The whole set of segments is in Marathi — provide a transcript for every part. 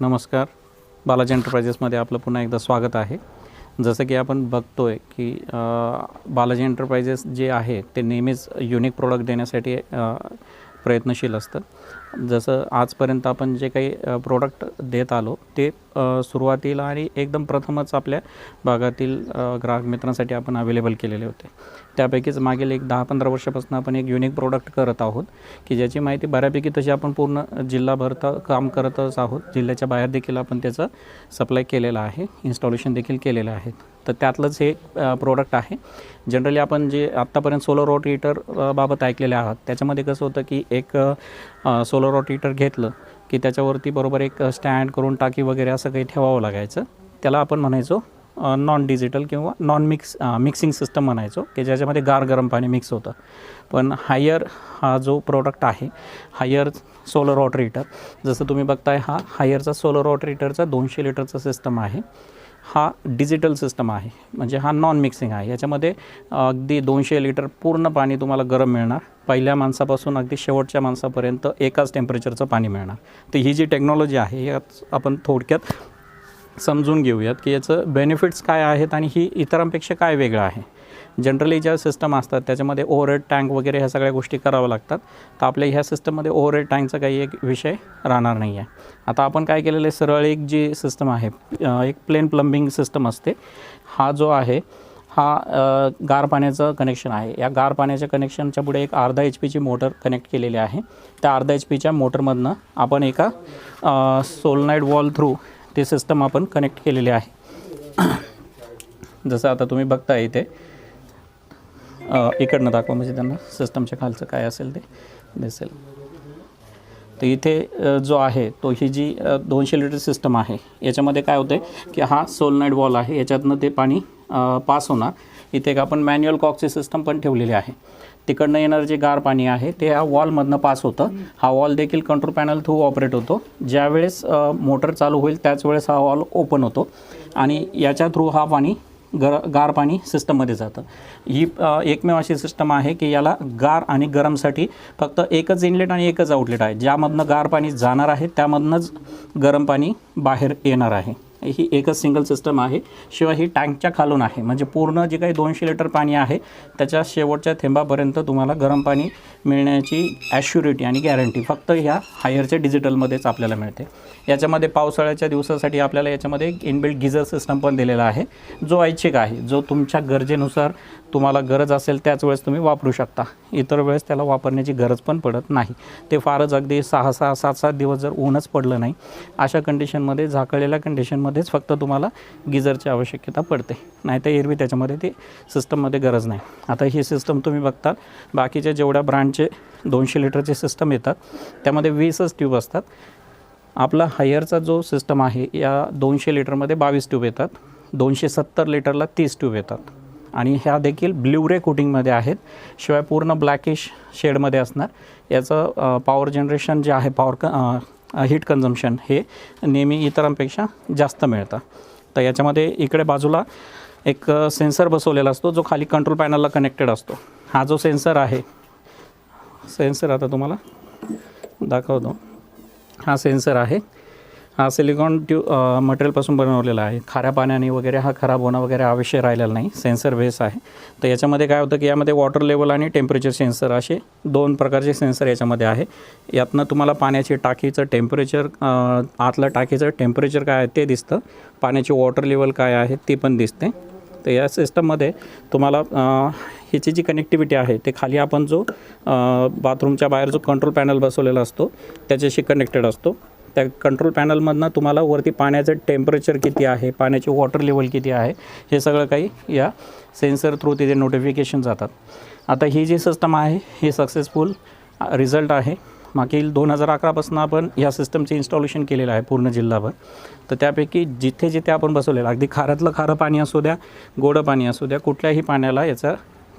नमस्कार. बालाजी एंटरप्राइजेसमध्ये आपलं पुन्हा एकदा स्वागत आहे. जसं की आपण बघतो आहे की बालाजी एंटरप्राइजेस जे आहे ते नेहमीच युनिक प्रोडक्ट देण्यासाठी प्रयत्नशील असतं. जसं आजपर्यंत आपण जे काही प्रोडक्ट देत आलो ते सुरुवातीला आणि एकदम प्रथमच आपल्या भागातील ग्राहक मित्रांसाठी आपण अवेलेबल केलेले होते. त्यापैकीच मागील एक दहा पंधरा वर्षापासून आपण एक युनिक प्रोडक्ट करत आहोत की ज्याची माहिती बऱ्यापैकी तशी आपण पूर्ण जिल्हाभर तर काम करतच आहोत. जिल्ह्याच्या बाहेर देखील आपण त्याचं सप्लाय केलेलं आहे इन्स्टॉलेशन देखील केलेलं आहे. तर त्यातलंच हे प्रोडक्ट आहे. जनरली आपण जे आत्तापर्यंत सोलर रॉट हीटर बाबत ऐकलेले आहात त्याच्यामध्ये कसं होतं की एक सोलर रॉट हीटर घेतलं की त्याच्यावरती बरोबर एक स्टँड करून टाकी वगैरे असं काही ठेवावं लागायचं. त्याला आपण म्हणायचो नॉन डिजिटल किंवा नॉन मिक्स मिक्सिंग सिस्टम म्हणायचो की ज्याच्यामध्ये गार गरम पाणी मिक्स होतं. पण हायर हा जो प्रोडक्ट आहे हायर सोलर रॉटर हीटर जसं तुम्ही बघताय हा हायरचा सोलर रॉटर हीटरचा दोनशे लिटरचा सिस्टम आहे. हा डिजिटल सिस्टम आहे. म्हणजे हा नॉन मिक्सिंग आहे. याच्यामध्ये अगदी दोनशे लिटर पूर्ण पाणी तुम्हाला गरम मिळणार. पहिल्या माणसापासून अगदी शेवटच्या माणसापर्यंत एकाच टेम्परेचरचं पाणी मिळणार. तर ही जी टेक्नॉलॉजी आहे यात आपण थोडक्यात समजून घेऊयात की याचं बेनिफिट्स काय आहेत आणि ही इतरांपेक्षा काय वेगळं आहे. जनरली ज्या सिस्टम असतात त्याच्यामध्ये ओव्हरहेड टँक वगैरे ह्या सगळ्या गोष्टी कराव्या लागतात. तर आपल्या ह्या सिस्टममध्ये ओव्हरहेड टँकचा काही एक विषय राहणार नाही आहे आता आपण काय केलेलं आहे सरळ एक जी सिस्टम आहे एक प्लेन प्लंबिंग सिस्टम असते. हा जो आहे हा गार पाण्याचं कनेक्शन आहे. या गार पाण्याच्या कनेक्शनच्या पुढे एक अर्धा एच पीची मोटर कनेक्ट केलेली आहे. त्या अर्धा एच पीच्या मोटरमधनं आपण एका सोलनाईट वॉल थ्रू ते सिस्टम आपण कनेक्ट केलेले आहे. जसं आता तुम्ही बघताय इथे इकडनं दाखवा म्हणजे त्यांना सिस्टमच्या खालचं काय असेल ते दिसेल. तर इथे जो आहे तो ही जी दोनशे लिटर सिस्टम आहे याच्यामध्ये काय होतं आहे की हा सोलनाईट वॉल आहे याच्यातनं ते पाणी पास होणार. इथे एक आपण मॅन्युअल कॉकची सिस्टम पण ठेवलेली आहे. तिकडनं येणारं जे गार पाणी आहे ते ह्या वॉलमधनं पास होतं. हा वॉल देखील कंट्रोल पॅनल थ्रू ऑपरेट होतो. ज्यावेळेस मोटर चालू होईल त्याच वेळेस हा वॉल ओपन होतो. आणि याच्या थ्रू हा पाणी गर गार पाणी सिस्टममध्ये जातं. ही एकमेव अशी सिस्टम आहे की याला गार आणि गरमसाठी फक्त एकच इनलेट आणि एकच आउटलेट आहे. ज्यामधनं गार पाणी जाणार आहे त्यामधनंच गरम पाणी बाहेर येणार आहे. ही एकच सिंगल सिस्टम आहे. शिवाय ही टँकच्या खालून आहे. म्हणजे पूर्ण जे काही दोनशे लिटर पाणी आहे त्याच्या शेवटच्या थेंबापर्यंत तुम्हाला गरम पाणी मिळण्याची ॲश्युरिटी आणि गॅरंटी फक्त ह्या हायरच्या डिजिटलमध्येच आपल्याला मिळते. याच्यामध्ये पावसाळ्याच्या दिवसासाठी आपल्याला याच्यामध्ये एक इनबिल्ट गिझर सिस्टम पण दिलेला आहे. जो ऐच्छिक आहे जो तुमच्या गरजेनुसार तुम्हाला गरज असेल त्याच वेळेस तुम्ही वापरू शकता. इतर वेळेस त्याला वापरण्याची गरज पण पडत नाही. ते फारच अगदी सहा सहा सात सात दिवस जर ऊनच पडलं नाही अशा कंडिशनमध्ये झाकळलेल्या सिस्टममध्येच फक्त तुम्हाला गिझरची आवश्यकता पडते. नाही तर एरवी त्याच्यामध्ये ती सिस्टममध्ये गरज नाही. आता ही सिस्टम तुम्ही बघतात बाकीच्या जेवढ्या ब्रँडचे दोनशे लिटरचे सिस्टम येतात त्यामध्ये वीसच ट्यूब असतात. आपला हायरचा जो सिस्टम आहे या दोनशे लिटरमध्ये बावीस ट्यूब येतात दोनशे सत्तर लिटरला तीस ट्यूब येतात. आणि ह्या देखील ब्ल्यूरे कोटिंगमध्ये आहेत शिवाय पूर्ण ब्लॅकिश शेडमध्ये असणार. याचं पॉवर जनरेशन जे आहे पॉवर क हीट कन्झम्शन हे नेहमी इतरांपेक्षा जास्त मिळतं. तर याच्यामध्ये इकडे बाजूला एक सेन्सर बसवलेला असतो जो खाली कंट्रोल पॅनलला कनेक्टेड असतो. हा जो सेन्सर आहे सेन्सर आता तुम्हाला दाखवतो. हा सेन्सर आहे. हा सिलिकॉन ट्यू मटेरियलपासून बनवलेला आहे. खाऱ्या पाण्याने वगैरे हा खराब होणं वगैरे आवश्यक राहिलेला नाही. सेन्सर बेस आहे. तर याच्यामध्ये काय होतं की यामध्ये वॉटर लेवल आणि टेम्परेचर सेन्सर असे दोन प्रकारचे सेन्सर याच्यामध्ये आहे. यातनं तुम्हाला पाण्याची टाकीचं टेम्परेचर आतलं टाकीचं टेम्परेचर काय आहे ते दिसतं. पाण्याची वॉटर लेवल काय आहे ते पण दिसते. तर या सिस्टममध्ये तुम्हाला ह्याची जी कनेक्टिव्हिटी आहे ते खाली आपण जो बाथरूमच्या बाहेर जो कंट्रोल पॅनल बसवलेला असतो त्याच्याशी कनेक्टेड असतो. त्या कंट्रोल पॅनलमधनं तुम्हाला वरती पाण्याचं टेम्परेचर किती आहे पाण्याचे वॉटर लेवल किती आहे हे सगळं काही या सेन्सर थ्रू तिथे नोटिफिकेशन जातात. आता ही जी सिस्टम आहे ही सक्सेसफुल रिझल्ट आहे. मागील दोन हजार अकरापासून आपण या सिस्टमचे इन्स्टॉलेशन केलेलं आहे पूर्ण जिल्हाभर तर त्यापैकी जिथे जिथे आपण बसवलेलं अगदी खाऱ्यातलं खारं पाणी असू द्या गोडं पाणी असू द्या कुठल्याही पाण्याला याचा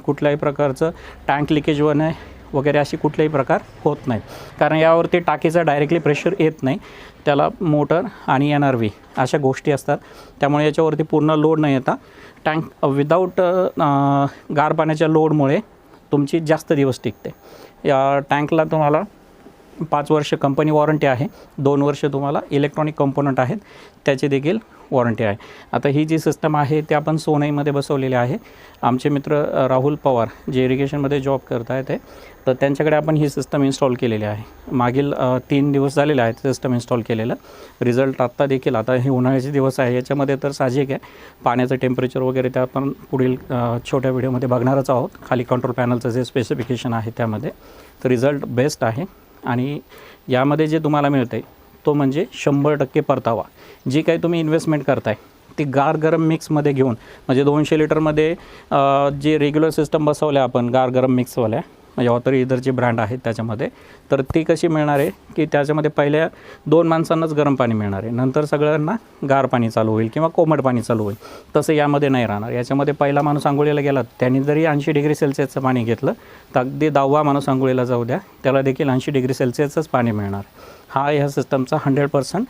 कुठल्याही प्रकारचं टँक लिकेज होणे वगैरे अशी कुठलेही प्रकार होत नाही कारण यावरती टाकीचं डायरेक्टली प्रेशर येत नाही. त्याला मोटर आणि एन आर व्ही अशा गोष्टी असतात. त्यामुळे याच्यावरती पूर्ण लोड न येता टँक विदाऊट गार पाण्याच्या लोडमुळे तुमची जास्त दिवस टिकते. या टँकला तुम्हाला पाच वर्ष कंपनी वॉरंटी आहे. दोन वर्ष तुम्हाला इलेक्ट्रॉनिक कंपोनंट आहेत. त्याची देखील वॉरंटी आहे. आता ही जी सिस्टम आहे ती आपण सोनईमध्ये बसवलेली आहे. आमचे मित्र राहुल पवार जे इरिगेशनमध्ये जॉब करत आहेत ते तर त्यांच्याकडे आपण ही सिस्टम इन्स्टॉल केलेली आहे. मागील तीन दिवस झालेले आहेत सिस्टम इन्स्टॉल केलेलं. रिझल्ट आत्ता देखील आता हे उन्हाळ्याचे दिवस आहे. याच्यामध्ये तर साहजिक आहे. पाण्याचं टेम्परेचर वगैरे ते आपण पुढील छोट्या व्हिडिओमध्ये बघणारच आहोत. खाली कंट्रोल पॅनलचं जे स्पेसिफिकेशन आहे त्यामध्ये. तर रिझल्ट बेस्ट आहे. आणि यामध्ये जे तुम्हाला मिळते तो म्हणजे शंभर टक्के परतावा. जी काही तुम्ही इन्व्हेस्टमेंट करताय ती गार गरम मिक्समध्ये घेऊन म्हणजे दोनशे लिटरमध्ये जे रेग्युलर सिस्टम बसवल्या आपण गार गरम मिक्सवाल्या म्हणजे ऑथर इधरचे ब्रँड आहेत त्याच्यामध्ये. तर ती कशी मिळणार आहे? की त्याच्यामध्ये पहिल्या दोन माणसांनाच गरम पाणी मिळणार आहे. नंतर सगळ्यांना गार पाणी चालू होईल किंवा कोमट पाणी चालू होईल. तसं यामध्ये नाही राहणार. याच्यामध्ये पहिला माणूस आंघोळीला गेला त्यांनी जरी ऐंशी डिग्री सेल्सिअसचं पाणी घेतलं तर अगदी दहावा माणूस आंघोळीला जाऊ द्या त्याला देखील ऐंशी डिग्री सेल्सिअसच पाणी मिळणार. हा ह्या सिस्टमचा हंड्रेड पर्सेंट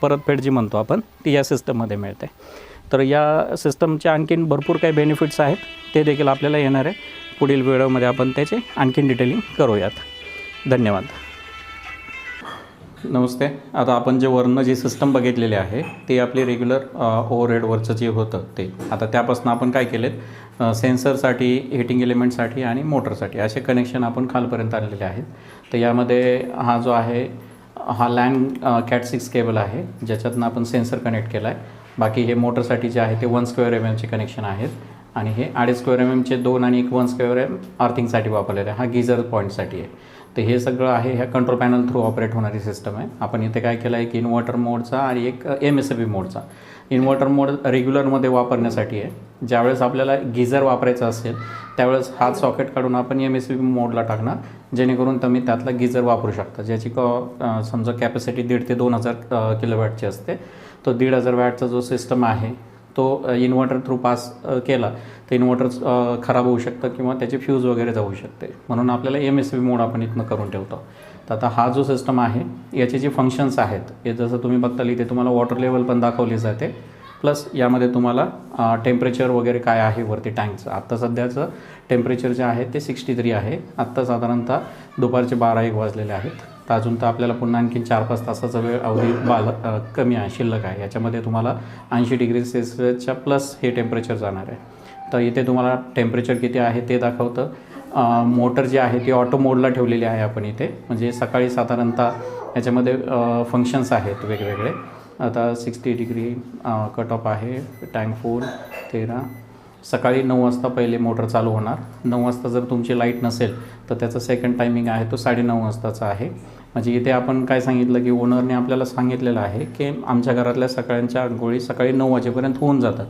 परतफेड जी म्हणतो आपण ती या सिस्टममध्ये मिळते. तर या सिस्टमचे आणखीन भरपूर काही बेनिफिट्स आहेत. ते देखील आपल्याला येणार आहे. पुढील व्हिडिओमध्ये आपण त्याचे आणखीन डिटेलिंग करूयात. धन्यवाद. नमस्ते. आता आपण जे वरनं जी सिस्टम बघितलेली आहे ती आपली रेग्युलर ओव्हरहेडवरचं जे होतं ते. आता त्यापासून आपण काय केलेत? सेन्सरसाठी हिटिंग एलिमेंटसाठी आणि मोटरसाठी असे कनेक्शन आपण खालपर्यंत आणलेले आहेत. तर यामध्ये हा जो आहे हा लँड कॅट सिक्स केबल आहे ज्याच्यातनं आपण सेन्सर कनेक्ट केला आहे बाकी हे मोटरसाठी जे आहे ते वन स्क्वेअर एम एमचे कनेक्शन आहेत. आणि हे अडीच स्क्वेअर एम एमचे दोन आणि एक वन स्क्वेअर एम अर्थिंगसाठी वापरलेलं आहे. हा गिझर पॉईंटसाठी आहे. तर हे सगळं आहे ह्या कंट्रोल पॅनल थ्रू ऑपरेट होणारी सिस्टम आहे. आपण इथे काय केलं आहे की इन्व्हर्टर मोडचा आणि एक एम एस बी मोडचा इन्व्हर्टर मोड रेग्युलरमध्ये वापरण्यासाठी आहे. ज्यावेळेस आपल्याला गिझर वापरायचं असेल त्यावेळेस हा सॉकेट काढून आपण एम एस बी मोडला टाकणार जेणेकरून तुम्ही त्यातला गिझर वापरू शकता. ज्याची क समजा कॅपॅसिटी दीड ते दोन हजार किलोवॅटची असते. तो दीड हजार वॅटचा जो सिस्टम आहे तो इन्व्हर्टर थ्रू पास केला तर इन्व्हर्टर खराब होऊ शकतं किंवा त्याची फ्यूज वगैरे जाऊ शकते. म्हणून आपल्याला एम एस बी मोड आपण इथनं करून ठेवतो. तर आता हा जो सिस्टम आहे याचे जे फंक्शन्स आहेत हे जसं तुम्ही बघताल इथे तुम्हाला वॉटर लेवल पण दाखवली जाते. प्लस यामध्ये तुम्हाला टेम्परेचर वगैरे काय आहे वरती टँकचं आत्ता सध्याचं टेम्परेचर जे आहे ते सिक्स्टी थ्री आहे. आत्ता साधारणतः दुपारचे बारा एक वाजलेले आहेत. तर अजून तर आपल्याला पुन्हा आणखी चार पाच तासाचा वेळ अवधी बाल कमी आहे शिल्लक आहे. याच्यामध्ये तुम्हाला ऐंशी डिग्री सेल्सिअसच्या प्लस हे टेम्परेचर जाणार आहे. तर इथे तुम्हाला टेम्परेचर किती आहे ते दाखवतं. मोटर जी आहे ती ऑटो मोडला ठेवलेली आहे आपण इथे. म्हणजे सकाळी साधारणतः याच्यामध्ये फंक्शन्स आहेत वेगवेगळे. आता सिक्स्टी डिग्री कट ऑफ आहे टँक फोर तेरा. सकाळी नऊ वाजता पहिले मोटर चालू होणार. नऊ वाजता जर तुमची लाइट नसेल तर त्याचा सेकंड टायमिंग आहे तो साडेनऊ वाजताचा आहे. म्हणजे इथे आपण काय सांगितलं की ओनरने आपल्याला सांगितलेलं आहे की आमच्या घरातल्या सकाळच्या आंघोळी सकाळी नऊ वाजेपर्यंत होऊन जातात.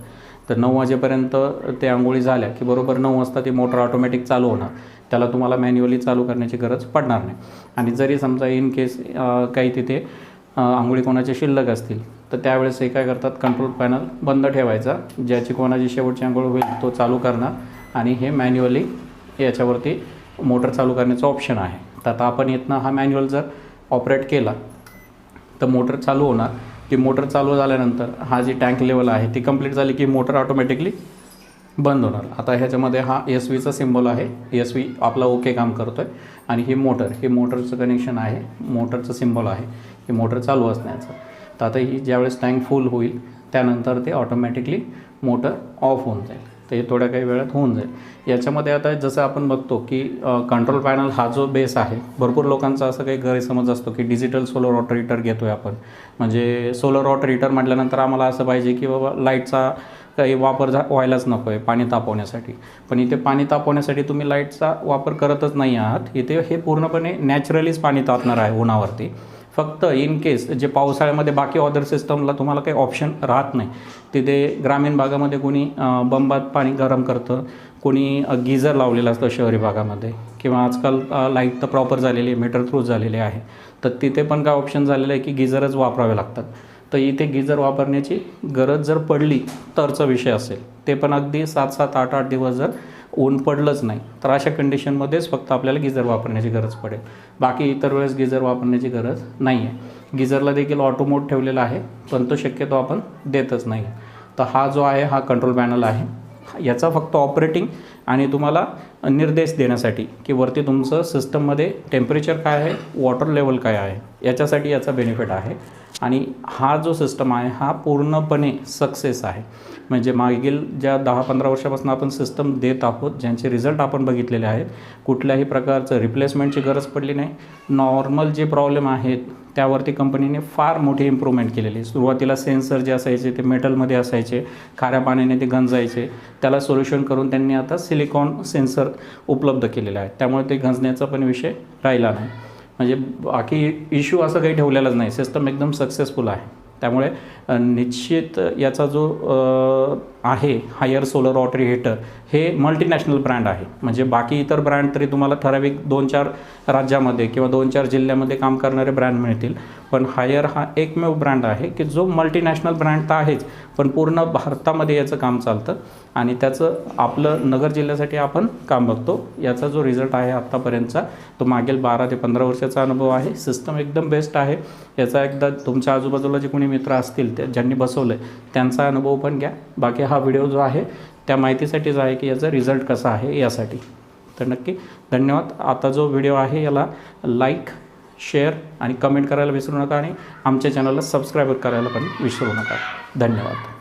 तर नऊ वाजेपर्यंत ते आंघोळी झाल्या की बरोबर नऊ वाजता ती मोटर ऑटोमॅटिक चालू होणार. त्याला तुम्हाला मॅन्युअली चालू करण्याची गरज पडणार नाही. आणि जरी समजा इन केस काही तिथे आंघोळी कोणाचे शिल्लक असतील तर त्यावेळेस हे काय करतात? कंट्रोल पॅनल बंद ठेवायचा ज्याची कोणाची शेवटची आंघोळ होईल तो चालू करणार आणि हे मॅन्युअली याच्यावरती मोटर चालू करण्याचं ऑप्शन आहे. तर आता आपण इथनं हा मॅन्युअल जर ऑपरेट केला तर मोटर चालू होणार. की मोटर चालू झाल्यानंतर हा जी टँक लेवल आहे ती कंप्लीट झाली की मोटर ऑटोमॅटिकली बंद होणार. आता ह्याच्यामध्ये हा एस व्हीचा सिम्बॉल आहे. एस व्ही आपला ओके काम करतो आहे आणि ही मोटर हे मोटरचं कनेक्शन आहे. मोटरचं सिम्बॉल आहे. हे मोटर चालू असण्याचं. तर आता ही ज्यावेळेस टँक फुल होईल त्यानंतर ते ऑटोमॅटिकली मोटर ऑफ होऊन जाईल. ते थोड्या काही वेळात होऊन जाईल. याच्यामध्ये आता जसं आपण बघतो की कंट्रोल पॅनल हा जो बेस आहे भरपूर लोकांचा असं काही गैरसमज असतो की डिजिटल सोलर वॉटर हिटर घेतो आहे आपण. म्हणजे सोलर वॉटर हिटर म्हटल्यानंतर आम्हाला असं पाहिजे की बाबा लाईटचा काही वापर झा व्हायलाच नको आहे पाणी तापवण्यासाठी. पण इथे पाणी तापवण्यासाठी तुम्ही लाईटचा वापर करतच नाही आहात. इथे हे पूर्णपणे नॅचरलीच पाणी तापणार आहे उन्हावरती. फक्त इन केस जे पावसाळ्यामध्ये बाकी ऑदर सिस्टमला तुम्हाला काही ऑप्शन राहत नाही. तिथे ग्रामीण भागामध्ये कोणी बंबात पाणी गरम करतं कोणी गिझर लावलेलं असतं शहरी भागामध्ये किंवा आजकाल लाइट तर प्रॉपर झालेली आहे मीटर थ्रू झालेले आहे. तर तिथे पण काय ऑप्शन झालेलं आहे की गिझरच वापरावे लागतात. तर इथे गिझर वापरण्याची गरज जर पडली तरचा विषय असेल. ते पण अगदी सात सात आठ आठ दिवस जर ऊन पडलंच नाही. तर अशा कंडिशनमध्येच फक्त आपल्याला गिझर वापरण्याची गरज पडेल. बाकी इतर वेळेस गिझर वापरण्याची गरज नाही आहे गिझरला देखील ऑटोमोड ठेवलेला आहे पण तो शक्यतो आपण देतच नाही. तर हा जो आहे हा कंट्रोल पॅनल आहे. याचा फक्त ऑपरेटिंग आणि तुम्हाला निर्देश देण्यासाठी की वरती तुमचं सिस्टममध्ये टेम्परेचर काय आहे वॉटर लेवल काय आहे याच्यासाठी याचा बेनिफिट आहे. आणि हा जो सिस्टम आहे हा पूर्णपणे सक्सेस आहे. म्हणजे मागील ज्या दहा पंधरा वर्षापासून आपण सिस्टम देत आहोत ज्यांचे रिझल्ट आपण बघितलेले आहेत कुठल्याही प्रकारचं रिप्लेसमेंटची गरज पडली नाही. नॉर्मल जे प्रॉब्लेम आहेत त्यावरती कंपनीने फार मोठी इम्प्रूव्हमेंट केलेली सुरुवातीला सेन्सर जे असायचे ते मेटलमध्ये असायचे खाऱ्या पाण्याने ते गंजायचे. त्याला सोल्युशन करून त्यांनी आता सिलिकॉन सेन्सर उपलब्ध केलेले आहेत. त्यामुळे ते गंजण्याचा पण विषय राहिला नाही. म्हणजे बाकी इश्यू असं काही ठेवलेलाच नाही. सिस्टम एकदम सक्सेसफुल आहे. त्यामुळे निश्चित याचा जो आहे हायर सोलर वॉटर हिटर हे मल्टीनॅशनल ब्रँड आहे. म्हणजे बाकी इतर ब्रँड तरी तुम्हाला ठराविक दोन चार राज्यामध्ये किंवा दोन चार जिल्ह्यामध्ये काम करणारे ब्रँड मिळतील. पण हायर हा एकमेव ब्रँड आहे की जो मल्टीनॅशनल ब्रँड तर आहेच पण पूर्ण भारतामध्ये याचं काम चालतं आणि त्याचं आपलं नगर जिल्ह्यासाठी आपण काम बघतो. याचा जो रिझल्ट आहे आत्तापर्यंतचा तो मागील बारा ते पंधरा वर्षाचा अनुभव आहे. सिस्टम एकदम बेस्ट आहे. याचा एकदा तुमच्या आजूबाजूला जे कोणी मित्र असतील ते ज्यांनी बसवलं आहे त्यांचा अनुभव पण घ्या. बाकी हा व्हिडिओ जो आहे त्या माहितीसाठीच आहे की याचा रिझल्ट कसा आहे यासाठी. तर नक्की धन्यवाद. आता जो व्हिडिओ आहे याला लाईक शेअर आणि कमेंट करायला विसरू नका आणि आमच्या चॅनलला सबस्क्राईब करायला पण विसरू नका. धन्यवाद.